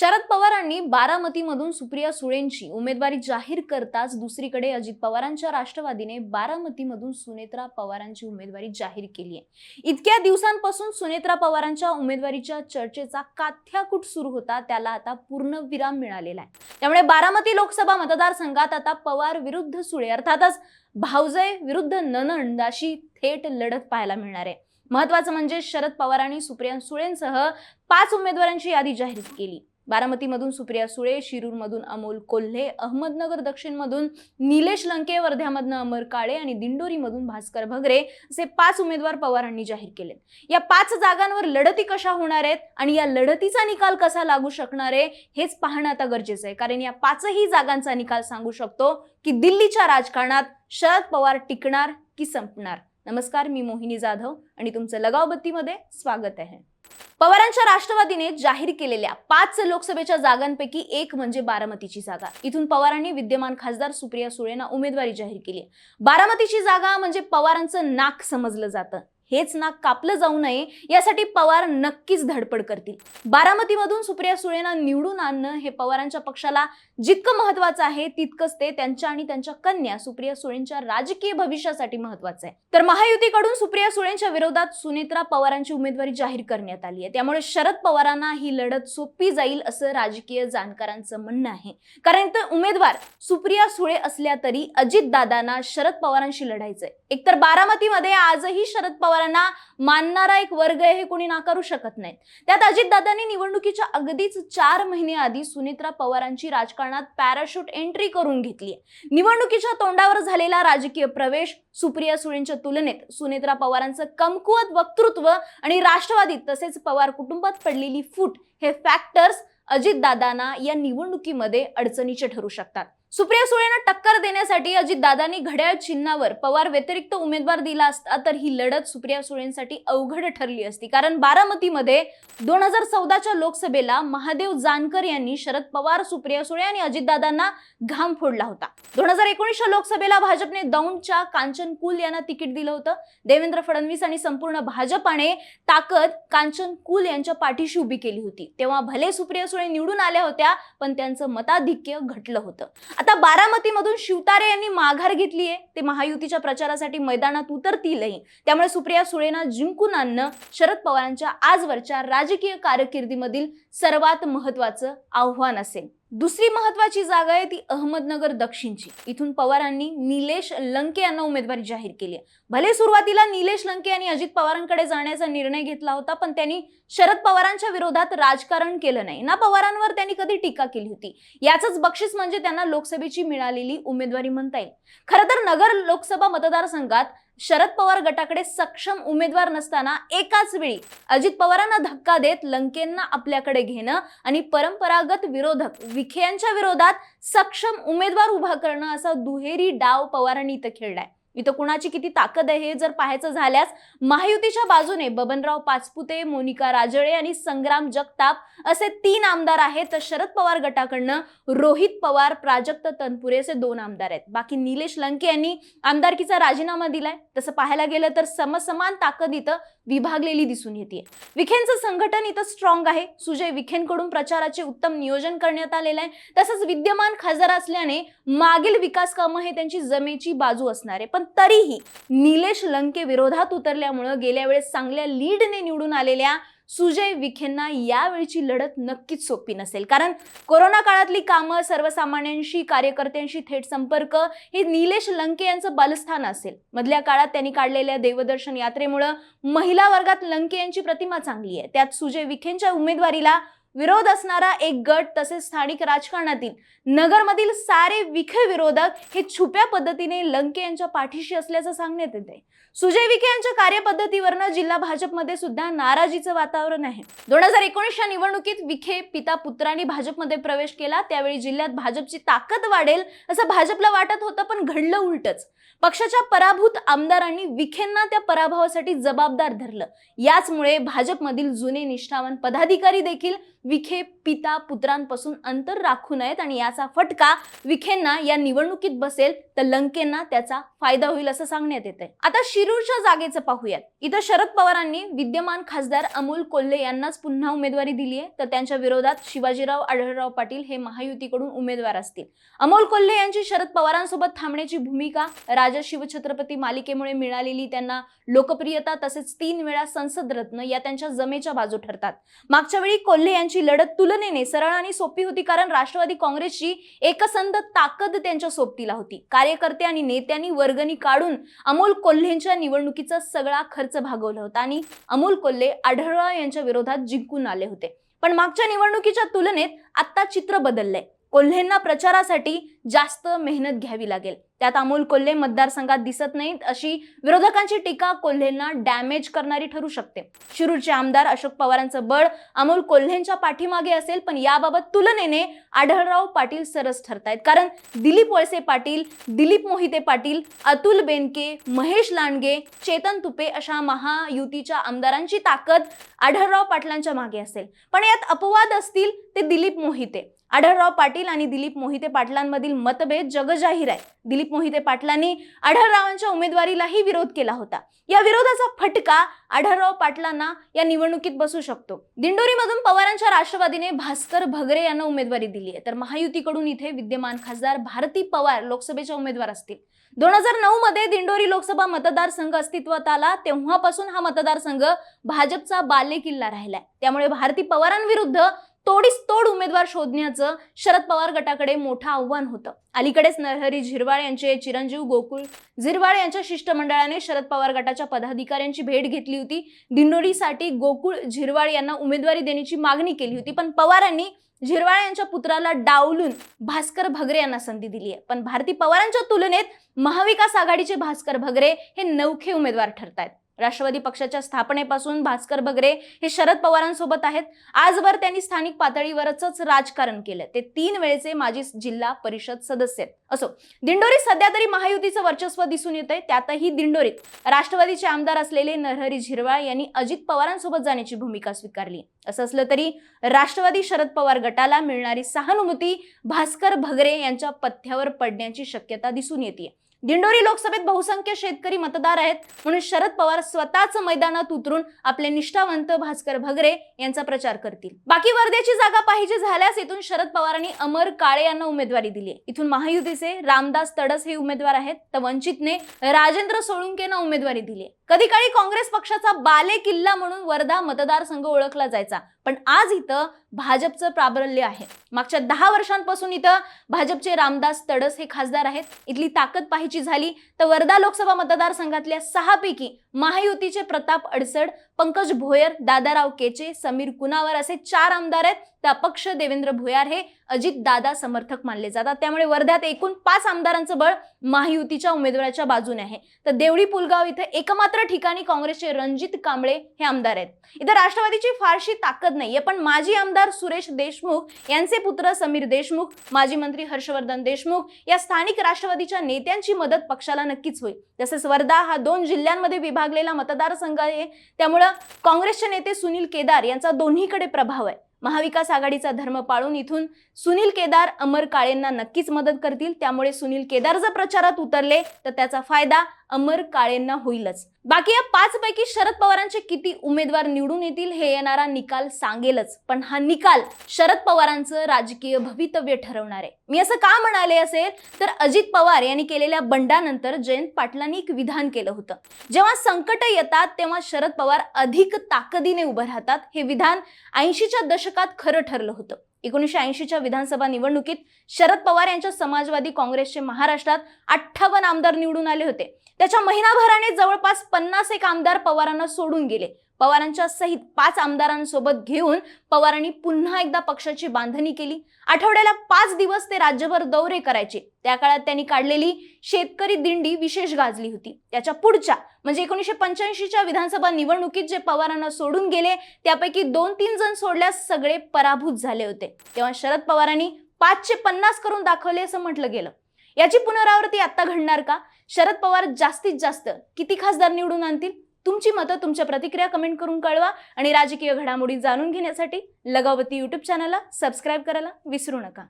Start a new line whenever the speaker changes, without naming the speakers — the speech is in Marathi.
शरद पवारांनी बारामतीमधून सुप्रिया सुळेंची उमेदवारी जाहीर करताच दुसरीकडे अजित पवारांच्या राष्ट्रवादीने बारामतीमधून सुनेत्रा पवारांची उमेदवारी जाहीर केली आहे. इतक्या दिवसांपासून सुनेत्रा पवारांच्या उमेदवारीच्या चर्चेचा काथ्याकूट सुरू होता त्याला आता पूर्ण विराम मिळालेला आहे. त्यामुळे बारामती लोकसभा मतदारसंघात आता पवार विरुद्ध सुळे अर्थातच भावजय विरुद्ध ननंद अशी थेट लढत पाहायला मिळणार आहे. महत्वाचं म्हणजे शरद पवारांनी सुप्रिया सुळेंसह पाच उमेदवारांची यादी जाहीर केली. बारामतीमधून सुप्रिया सुळे शिरूरमधून अमोल कोल्हे अहमदनगर दक्षिणमधून निलेश लंके वर्ध्यामधनं अमर काळे आणि दिंडोरीमधून भास्कर भगरे असे पाच उमेदवार पवारांनी जाहीर केले या पाच जागांवर लढती कशा होणार आहेत आणि या लढतीचा निकाल कसा लागू शकणार आहे हेच पाहणं आता गरजेचं आहे. कारण या पाचही जागांचा निकाल सांगू शकतो की दिल्लीच्या राजकारणात शरद पवार टिकणार की संपणार. नमस्कार मी मोहिनी जाधव आणि तुमचं लगावबत्तीमध्ये स्वागत आहे. पवारांच्या राष्ट्रवादीने जाहीर केलेल्या पाच लोकसभेच्या जागांपैकी एक म्हणजे बारामतीची जागा. इथून पवारांनी विद्यमान खासदार सुप्रिया सुळेंना उमेदवारी जाहीर केली बारामतीची जागा म्हणजे पवारांचं नाक समजलं जातं. हेच नाक कापलं जाऊ नये यासाठी पवार नक्कीच धडपड करतील. बारामतीमधून सुप्रिया सुळेंना निवडून आणणं हे पवारांच्या पक्षाला जितकं महत्वाचं आहे तितकंच ते त्यांच्या आणि त्यांच्या कन्या सुप्रिया सुळेंच्या राजकीय भविष्यासाठी महत्वाचं आहे. तर महायुतीकडून सुप्रिया सुळेंच्या विरोधात सुनेत्रा पवारांची उमेदवारी जाहीर करण्यात आली आहे. त्यामुळे शरद पवारांना ही लढत सोपी जाईल असं राजकीय जाणकारांचं म्हणणं आहे. कारण तर उमेदवार सुप्रिया सुळे असल्या तरी अजित दादांना शरद पवारांशी लढायचंय. एकतर बारामतीमध्ये आजही शरद पवार उमेदवारांना मानणारा एक वर्ग आहे हे कोणी नाकारू शकत नाही त्यात अजितदादांनी निवडणुकीच्या अगदीच चार महिने आधी सुनित्रा पवारांची राजकारणात पॅराशूट एंट्री करून घेतली निवडणुकीच्या तोंडावर झालेला राजकीय प्रवेश सुप्रिया सुळेंच्या तुलनेत सुनेत्रा पवारांचं कमकुवत वक्तृत्व आणि राष्ट्रवादीत तसेच पवार कुटुंबात पडलेली फूट हे फॅक्टर्स अजितदादांना या निवडणुकीमध्ये अडचणीचे ठरू शकतात. सुप्रिया सुळेंना टक्कर देण्यासाठी अजितदादांनी घड्याळ चिन्हावर पवार व्यतिरिक्त उमेदवार दिला असता तर ही लढत सुप्रिया सुळेंसाठी अवघड ठरली असती. कारण बारामतीमध्ये दोन हजार चौदाच्या लोकसभेला महादेव जानकर यांनी शरद पवार सुप्रिया सुळे आणि अजितदादांना घाम फोडला होता. दोन हजार एकोणीसच्या लोकसभेला भाजपने दौंडच्या कांचन कुल यांना तिकीट दिलं होतं. देवेंद्र फडणवीस आणि संपूर्ण भाजपाने ताकद कांचन कुल यांच्या पाठीशी उभी केली होती. तेव्हा भले सुप्रिया सुळे निवडून आल्या होत्या पण त्यांचं मताधिक्य घटलं होतं. आता बारामतीमधून शिवतारे यांनी माघार घेतली आहे. ते महायुतीच्या प्रचारासाठी मैदानात उतरतीलही. त्यामुळे सुप्रिया सुळेंना जिंकून आणणं शरद पवारांच्या आजवरच्या राजकीय कारकिर्दीमधील सर्वात महत्वाचं आव्हान असेल. दुसरी महत्वाची जागा आहे ती अहमदनगर दक्षिणची. इथून पवारांनी निलेश लंके यांना उमेदवारी जाहीर केली आहे. भले सुरुवातीला निलेश लंके यांनी अजित पवारांकडे जाण्याचा निर्णय घेतला होता पण त्यांनी शरद पवारांच्या विरोधात राजकारण केलं नाही. ना पवारांवर त्यांनी कधी टीका केली होती? याचंच बक्षीस म्हणजे त्यांना लोकसभेची मिळालेली उमेदवारी म्हणता येईल. खरं तर नगर लोकसभा मतदारसंघात शरद पवार गटाकडे सक्षम उमेदवार नसताना एकाच वेळी अजित पवारांना धक्का देत लंकेंना आपल्याकडे घेणं आणि परंपरागत विरोधक विखे यांच्या विरोधात सक्षम उमेदवार उभा करणं असा दुहेरी डाव पवारांनी इथं खेळलाय. इथं कुणाची किती ताकद आहे हे जर पाहायचं झाल्यास महायुतीच्या बाजूने बबनराव पाचपुते मोनिका राजळे आणि संग्राम जगताप असे तीन आमदार आहेत. तर शरद पवार गटाकडनं रोहित पवार प्राजक्त तनपुरे असे दोन आमदार आहेत. बाकी निलेश लंके यांनी आमदारकीचा राजीनामा दिलाय. तसं पाहायला गेलं तर समसमान ताकद इथं विभागलेली दिसून येते. विखेंचं संघटन इथं स्ट्रॉंग आहे. सुजय विखेंकडून प्रचाराचे उत्तम नियोजन करण्यात आलेलं आहे. तसंच विद्यमान खासदार असल्याने मागील विकास कामं हे त्यांची जमेची बाजू असणार आहे. पण तरीही निलेश लंके विरोधात उतरल्यामुळं गेल्या वेळेस चांगल्या लीडने निवडून आलेल्या सुजय विखेंना यावेळची लढत नक्कीच सोपी नसेल. कारण कोरोना काळातली कामं सर्वसामान्यांशी कार्यकर्त्यांशी थेट संपर्क हे निलेश लंके यांचं बलस्थान असेल. मधल्या काळात त्यांनी काढलेल्या देवदर्शन यात्रेमुळं महिला वर्गात लंके यांची प्रतिमा चांगली आहे. त्यात सुजय विखेंच्या उमेदवारीला विरोध असणारा एक गट तसेच स्थानिक राजकारणातील नगरमधील सारे विखे विरोधक हे छुप्या पद्धतीने लंके यांच्या पाठीशी असल्याचं सांगण्यात येते सुजय विखे यांच्या कार्यपद्धतीवरनं जिल्हा भाजपमध्ये सुद्धा नाराजीचं वातावरण आहे. दोन हजार एकोणीसच्या निवडणुकीत विखे पिता पुत्रांनी भाजपमध्ये प्रवेश केला. त्यावेळी जिल्ह्यात भाजपची ताकद वाढेल असं भाजपला वाटत होतं पण घडलं उलटच. पक्षाच्या पराभूत आमदारांनी विखेंना त्या पराभवासाठी जबाबदार धरलं. याचमुळे भाजपमधील जुने निष्ठावान पदाधिकारी देखील विखे पिता पुत्रांपासून अंतर राखू नयेत आणि याचा फटका विखेंना या निवडणुकीत बसेल तर लंकेंना त्याचा फायदा होईल असं सांगण्यात येते आता शिरूरच्या जागेचं पाहूयात. इथं शरद पवारांनी विद्यमान खासदार अमोल कोल्हे यांनाच पुन्हा उमेदवारी दिली आहे. तर त्यांच्या विरोधात शिवाजीराव आढळराव पाटील हे महायुतीकडून उमेदवार असतील. अमोल कोल्हे यांची शरद पवारांसोबत थांबण्याची भूमिका राजा शिवछत्रपती मालिकेमुळे मिळालेली त्यांना लोकप्रियता तसेच तीन वेळा संसद रत्न या त्यांच्या जमेच्या बाजू ठरतात. मागच्या वेळी कोल्हे यांची लढत तुलनेने सरळ आणि सोपी होती कारण राष्ट्रवादी काँग्रेसची एकसंध ताकद त्यांच्या सोबतीला होती. कार्यकर्ते आणि नेत्यांनी वर्गणी काढून अमोल कोल्हेंच्या निवडणुकीचा सगळा खर्च भागवला होता आणि अमोल कोल्हे आढळराव यांच्या विरोधात जिंकून आले होते. पण मागच्या निवडणुकीच्या तुलनेत आता चित्र बदललंय. कोल्हेंना प्रचारासाठी जास्त मेहनत घ्यावी लागेल. त्यात अमोल कोल्हे मतदारसंघात दिसत नाहीत अशी विरोधकांची टीका कोल्हेंना डॅमेज करणारी ठरू शकते. शिरूरचे आमदार अशोक पवारांचं बळ अमोल कोल्हेंच्या पाठीमागे असेल पण याबाबत तुलनेने आढळराव पाटील सरस ठरतायत. कारण दिलीप वळसे पाटील दिलीप मोहिते पाटील अतुल बेनके महेश लांडगे चेतन तुपे अशा महायुतीच्या आमदारांची ताकद आढळराव पाटलांच्या मागे असेल. पण यात अपवाद असतील ते दिलीप मोहिते. आढळराव पाटील आणि दिलीप मोहिते पाटलांमधील मतभेद जगजाहीर आहे. दिलीप मोहिते पाटलांनी आढळरावांच्या उमेदवारीलाही विरोध केला होता. या विरोधाचा फटका आढळराव पाटलांना या निवडणुकीत बसू शकतो. दिंडोरीमधून पवारांच्या राष्ट्रवादीने भास्कर भगरे यांना उमेदवारी दिली आहे. तर महायुतीकडून इथे विद्यमान खासदार भारती पवार लोकसभेच्या उमेदवार असतील. दोन हजार नऊ मध्ये दिंडोरी लोकसभा मतदारसंघ अस्तित्वात आला. तेव्हापासून हा मतदारसंघ भाजपचा बालेकिल्ला राहिलाय. त्यामुळे भारती पवारांविरुद्ध तोडीस तोड उमेदवार शोधण्याचं शरद पवार गटाकडे मोठं आव्हान होतं. अलीकडेच नरहरी झिरवाळ यांचे चिरंजीव गोकुळ झिरवाळ यांच्या शिष्टमंडळाने शरद पवार गटाच्या पदाधिकाऱ्यांची भेट घेतली होती. दिंडोरीसाठी गोकुळ झिरवाळ यांना उमेदवारी देण्याची मागणी केली होती. पण पवारांनी झिरवाळ यांच्या पुत्राला डावलून भास्कर भगरे यांना संधी दिली आहे पण भारती पवारांच्या तुलनेत महाविकास आघाडीचे भास्कर भगरे हे नवखे उमेदवार ठरत आहेत राष्ट्रवादी पक्षाच्या स्थापनेपासून भास्कर बगरे हे शरद पवारांसोबत आहेत. आजवर त्यांनी स्थानिक पातळीवरच राजकारण केलं. ते तीन वेळेचे माजी जिल्हा परिषद सदस्य आहेत. असो दिंडोरीत सध्या तरी महायुतीचं वर्चस्व दिसून येत आहे त्यातही दिंडोरीत राष्ट्रवादीचे आमदार असलेले नरहरी झिरवाळ यांनी अजित पवारांसोबत जाण्याची भूमिका स्वीकारली. असं असलं तरी राष्ट्रवादी शरद पवार गटाला मिळणारी सहानुभूती भास्कर भगरे यांच्या पथ्यावर पडण्याची शक्यता दिसून येते दिंडोरी लोकसभेत बहुसंख्य शेतकरी मतदार आहेत. म्हणून शरद पवार स्वतःच मैदानात उतरून आपले निष्ठावंत भास्कर भगरे यांचा प्रचार करतील. बाकी वर्ध्याची जागा पाहिजे झाल्यास इथून शरद पवारांनी अमर काळे यांना उमेदवारी दिली इथून महायुतीचे रामदास तडस हे उमेदवार आहेत. तर वंचितने राजेंद्र सोळुंकेंना उमेदवारी दिली कधी काळी काँग्रेस पक्षाचा बाले किल्ला म्हणून वर्धा मतदारसंघ ओळखला जायचा. पण आज इथं भाजपचं प्राबल्य आहे. मागच्या दहा वर्षांपासून इथं भाजपचे रामदास तडस हे खासदार आहेत. इथली ताकद पाहायची झाली तर वर्धा लोकसभा मतदारसंघातल्या सहापैकी महायुतीचे प्रताप अडसड पंकज भोयर दादाराव केचे समीर कुनावर असे चार आमदार आहेत. तर अपक्ष देवेंद्र भोयार हे अजित दादा समर्थक मानले जातात. त्यामुळे वर्ध्यात एकूण पाच आमदारांचं बळ महायुतीच्या उमेदवाराच्या बाजूने आहे. तर देवळी पुलगाव इथे एकमात्र ठिकाणी काँग्रेसचे रणजित कांबळे हे आमदार आहेत. इथं राष्ट्रवादीची फारशी ताकद नाहीये पण माजी आमदार सुरेश देशमुख यांचे पुत्र समीर देशमुख माजी मंत्री हर्षवर्धन देशमुख या स्थानिक राष्ट्रवादीच्या नेत्यांची मदत पक्षाला नक्कीच होईल. तसेच वर्धा हा दोन जिल्ह्यांमध्ये विभागलेला मतदारसंघ आहे. त्यामुळं काँग्रेसचे नेते सुनील केदार यांचा दोन्हीकडे प्रभाव आहे. महाविकास आघाडीचा धर्म पाळून इथून सुनील केदार अमर काळेंना नक्कीच मदत करतील. त्यामुळे सुनील केदार जर प्रचारात उतरले तर त्याचा फायदा अमर काळेंना होईलच. बाकी या पाच पैकी शरद पवारांचे किती उमेदवार निवडून येतील हे येणारा निकाल सांगेलच. पण हा निकाल शरद पवारांचं राजकीय भवितव्य ठरवणार आहे. मी असं का म्हणाले असेल? तर अजित पवार यांनी केलेल्या बंडानंतर जयंत पाटलांनी एक विधान केलं होतं. जेव्हा संकट येतात तेव्हा शरद पवार अधिक ताकदीने उभं राहतात हे विधान ऐंशीच्या दशकात खरं ठरलं होतं. एकोणीसशे ऐंशीच्या विधानसभा निवडणुकीत शरद पवार यांच्या समाजवादी काँग्रेसचे महाराष्ट्रात अठ्ठावन्न आमदार निवडून आले होते. त्याच्या महिनाभराने जवळपास पन्नास एक आमदार पवारांना सोडून गेले. पवारांच्या सहित पाच आमदारांसोबत घेऊन पवारांनी पुन्हा एकदा पक्षाची बांधणी केली. आठवड्याला पाच दिवस ते राज्यभर दौरे करायचे. त्या काळात त्यांनी काढलेली शेतकरी दिंडी विशेष गाजली होती. त्याच्या पुढच्या म्हणजे एकोणीसशे पंच्याऐंशीच्या विधानसभा निवडणुकीत जे पवारांना सोडून गेले त्यापैकी दोन तीन जण सोडल्यास सगळे पराभूत झाले होते. तेव्हा शरद पवारांनी पाचशे पन्नास करून दाखवले असं म्हटलं गेलं. याची पुनरावृत्ती आता घडणार का? शरद पवार जास्तीत जास्त किती खासदार निवडून आणतील? तुमची मतं तुमच्या प्रतिक्रिया कमेंट करून कळवा आणि राजकीय घडामोडी जाणून घेण्यासाठी लगावती यूट्यूब चॅनलला सबस्क्राईब करायला विसरू नका.